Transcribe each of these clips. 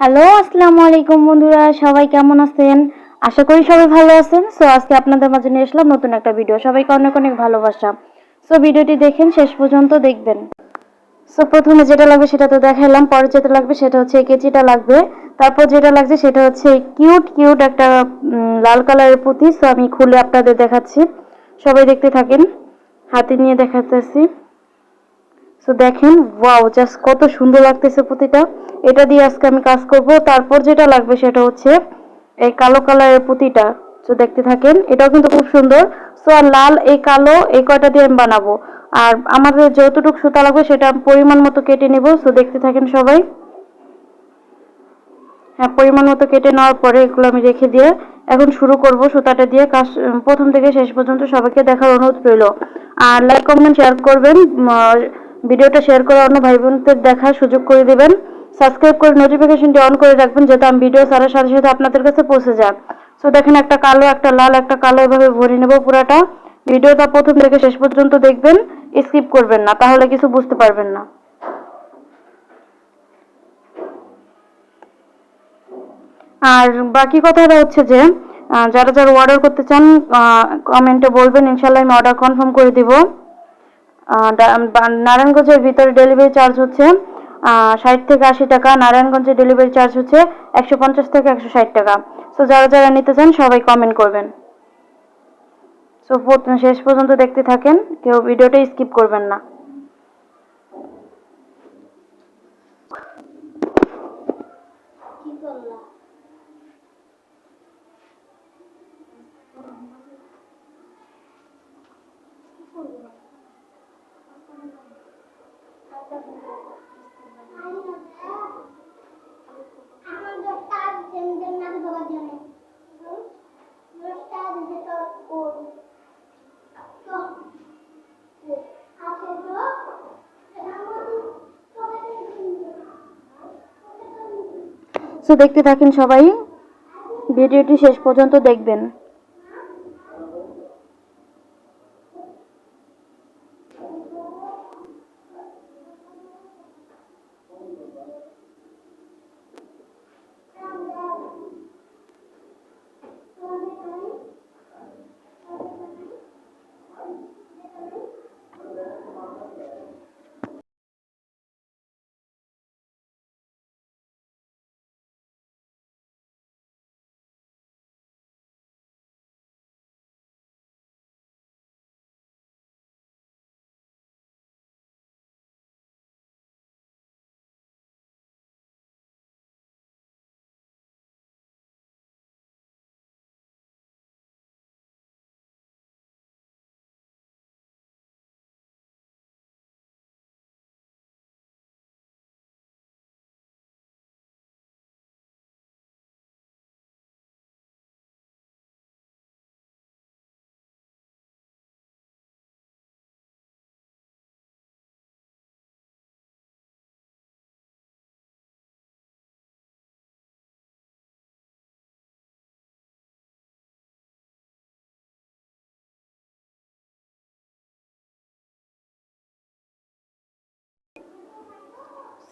Hello, আসসালামু আলাইকুম বন্ধুরা, সবাই কেমন আছেন? আশা করি সবাই ভালো আছেন। সো আজকে আপনাদের মাঝে নিয়ে আসলাম নতুন একটা ভিডিও সবাইকে অনেক অনেক ভালোবাসা। সো ভিডিওটি দেখেন, শেষ পর্যন্ত দেখবেন। সো প্রথমে যেটা লাগবে সেটা তো দেখালাম পরে যেটা লাগবে সেটা হচ্ছে কেচিটা লাগবে। তারপর যেটা লাগছে সেটা হচ্ছে কিউট কিউট একটা লাল কালারের পুঁতি। সো আমি খুলে আপনাদের দেখাচ্ছি। সবাই দেখতে থাকেন। হাতে নিয়ে দেখাতেছি। সো দেখেন ওয়াও জাস্ট কত সুন্দর লাগতেছে পুঁতিটা। এটা দিয়ে আজকে আমি কাজ করব। তারপর যেটা লাগবে সেটা হচ্ছে এই কালো কালারের পুঁতিটা। তো দেখতে থাকেন, এটাও কিন্তু খুব সুন্দর। সো আর লাল, এই কালো, এই কয়টা দিয়ে আমি বানাবো। আর আমাদের যতটুকু সুতা লাগবে সেটা পরিমাণ মতো কেটে নেব। সো দেখতে থাকেন সবাই। হ্যাঁ পরিমাণ মতো কেটে নেওয়ার পরে এগুলো আমি রেখে দিয়ে এখন শুরু করব সুতাটা দিয়ে। কাজ, প্রথম থেকে শেষ পর্যন্ত সবাইকে দেখার অনুরোধ রইল। আর লাইক কমেন্ট শেয়ার করবেন। ভিডিওটা শেয়ার করে অন্য ভাই বোনদের দেখার সুযোগ করে দিবেন। সাবস্ক্রাইব করে নোটিফিকেশনটি অন করে রাখবেন যাতে আমি ভিডিও ছাড়ার সাথে সাথে আপনাদের কাছে পৌঁছে যাক। সো দেখেন একটা কালো, একটা লাল, একটা কালো এভাবে ভরে নেব পুরাটা। ভিডিওটা প্রথম থেকে শেষ পর্যন্ত দেখবেন স্কিপ করবেন না, তাহলে কিছু বুঝতে পারবেন না। আর বাকি কথাটা হচ্ছে যে যারা যারা অর্ডার করতে চান কমেন্টে বলবেন ইনশাল্লাহ আমি অর্ডার কনফার্ম করে দিব। নারায়ণগঞ্জের ভিতরে ডেলিভারি চার্জ হচ্ছে ষাট থেকে আশি টাকা নারায়ণগঞ্জের ডেলিভারি চার্জ হচ্ছে একশো পঞ্চাশ থেকে একশো ষাট টাকা। সো যারা যারা নিতে চান, সবাই কমেন্ট করবেন। সো শেষ পর্যন্ত দেখতে থাকেন, কেউ ভিডিওটা স্কিপ করবেন না। আমার দশটা জেনজেন না বাবার জন্য দশটা দিতে তো ও তো আছে তো সো দেখতে থাকেন সবাই ভিডিওটি শেষ পর্যন্ত দেখবেন।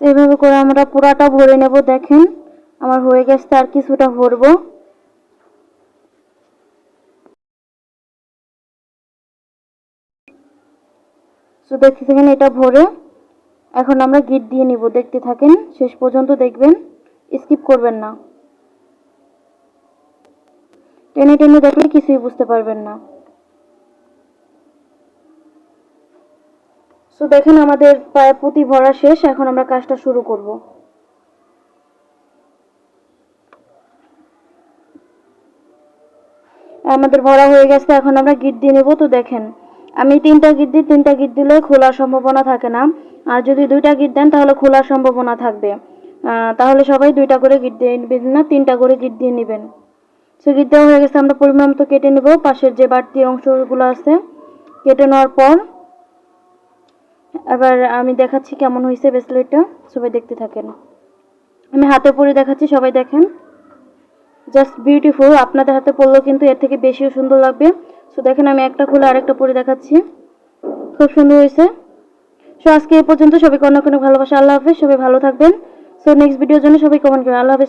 এইভাবে করে আমরা পুরাটা ভরে নেব, দেখেন। আমার হয়ে গেছে, আর কিছুটা ভরবো। তো দেখতে থাকেন, এটা ভরে এখন আমরা গিট দিয়ে নিব, দেখতে থাকেন। শেষ পর্যন্ত দেখবেন স্কিপ করবেন না। টেনে টেনে দেখলে কিছুই বুঝতে পারবেন না। সো দেখেন আমাদের প্রায় পুঁতি ভরা শেষ, এখন আমরা কাজটা শুরু করব। আমাদের ভরা হয়ে গেছে, এখন আমরা গিট দিয়ে নেব। তো দেখেন, আমি তিনটা গিট দিই, তিনটা গিট দিলে খোলার সম্ভাবনা থাকে না। আর যদি দুইটা গিট দেন, তাহলে খোলার সম্ভাবনা থাকবে। তাহলে সবাই দুইটা করে গিট দিয়ে নেবেন না, তিনটা করে গিট দিয়ে নেবেন। সো গিট দেওয়া হয়ে গেছে, আমরা পরিমাণ মতো কেটে নেব। পাশের যে বাড়তি অংশগুলো আছে, কেটে নেওয়ার পর এবার আমি দেখাচ্ছি কেমন হয়েছে ব্রেসলেটটা সবাই দেখতে থাকেন। আমি হাতে পরে দেখাচ্ছি, সবাই দেখেন। জাস্ট বিউটিফুল আপনাদের হাতে পরলেও কিন্তু এর থেকে বেশিও সুন্দর লাগবে। সো দেখেন, আমি একটা খুলে আরেকটা পরে দেখাচ্ছি। খুব সুন্দর হয়েছে। সো আজকে এই পর্যন্ত সবাইকে অনেক অনেক ভালোবাসা। আল্লাহ হাফেজ। সবাই ভালো থাকবেন। সো নেক্সট ভিডিওর জন্য সবাই কমেন্ট করবেন। আল্লাহ হাফেজ।